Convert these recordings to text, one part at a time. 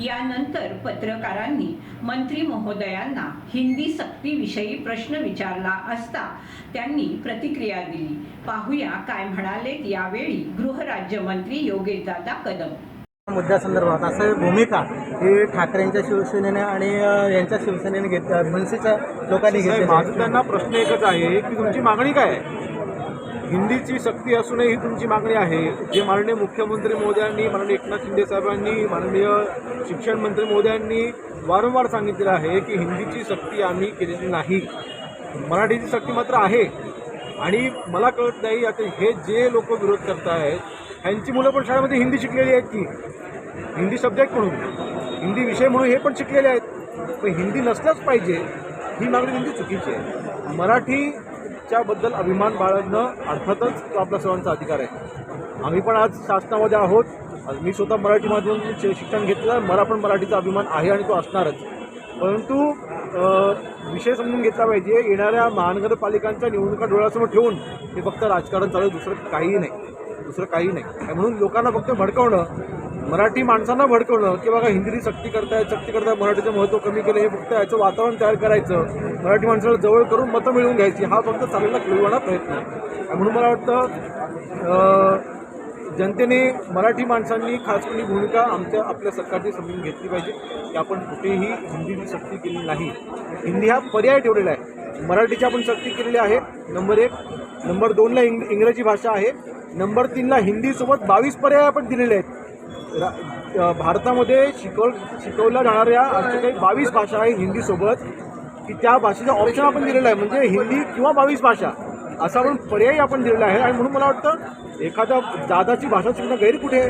यानंतर पत्रकारांनी मंत्री महोदयांना हिंदी सक्तीविषयी प्रश्न विचारला असता त्यांनी प्रतिक्रिया दिली. पाहूया काय म्हणालेत यावेळी गृहराज्यमंत्री योगेशदादा कदम. मुद्द्यासंदर्भात असं भूमिका ही ठाकरेंच्या शिवसेनेने आणि यांच्या शिवसेनेने घेत मनसेच्या लोकांनी घेतली माझा त्यांना प्रश्न एकच आहे की तुमची मागणी काय आहे? हिंदीची सक्ती असूनही ही तुमची मागणी आहे. जे माननीय मुख्यमंत्री महोदयांनी माननीय एकनाथ शिंदे साहेबांनी माननीय शिक्षण मंत्री महोदयांनी वारंवार सांगितलेलं आहे की हिंदीची सक्ती आम्ही केलेली नाही. मराठीची सक्ती मात्र आहे. आणि मला कळत नाही आता हे जे लोक विरोध करत आहेत ह्यांची मुलं पण शाळेमध्ये हिंदी शिकलेली आहेत की? हिंदी सब्जेक्ट म्हणून. हिंदी विषय म्हणून हे पण शिकलेले आहेत. पण हिंदी नसलंच पाहिजे ही मागणी हिंदी चुकीची आहे. मराठी बद्दल अभिमान बाळगणं अर्थातच तो आपला सर्वांचा अधिकार आहे. आम्ही पण आज शासनामध्ये आहोत. मी स्वतः मराठी माध्यमातून शिक्षण घेतलं मला पण मराठीचा अभिमान आहे आणि तो असणारच. परंतु विषय समजून घेतला पाहिजे. येणाऱ्या महानगरपालिकांच्या निवडणुका डोळ्यासमोर ठेवून हे फक्त राजकारण चालू आहे, दुसरं काहीही नाही. दुसरं काही नाही. म्हणून लोकांना फक्त भडकवणं मराठी माणसांना भडकवणं की बघा हिंदी सक्ती करतायत सक्ती करताय मराठीचं महत्त्व कमी केलं हे फक्त याचं वातावरण तयार करायचं मराठी माणसाला जवळ करून मतं मिळवून घ्यायची हा फक्त चाललेला किळवणा प्रयत्न आहे. म्हणून मला वाटतं जनतेने मराठी माणसांनी खास करून भूमिका आमच्या आपल्या सरकारची समजून घेतली पाहिजे की आपण कुठेही हिंदीची सक्ती केली नाही. हिंदी हा पर्याय ठेवलेला आहे. मराठीची आपण सक्ती केलेली आहे नंबर एक. नंबर दोनला इंग इंग्रजी भाषा आहे. नंबर तीनला हिंदीसोबत बावीस पर्याय आपण दिलेले आहेत. भारतामध्ये शिकव शिकवल्या जाणाऱ्या अशा काही बावीस भाषा आहे हिंदीसोबत की त्या भाषेचा ऑप्शन आपण दिलेला आहे म्हणजे हिंदी किंवा बावीस भाषा असा आपण पर्याय आपण दिलेला आहे. आणि म्हणून मला वाटतं एखाद्या दादाची भाषा शिकणं गैर कुठे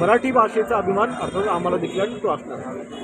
मराठी भाषेचा अभिमान अर्थात आम्हाला देखील आणि तो असणार.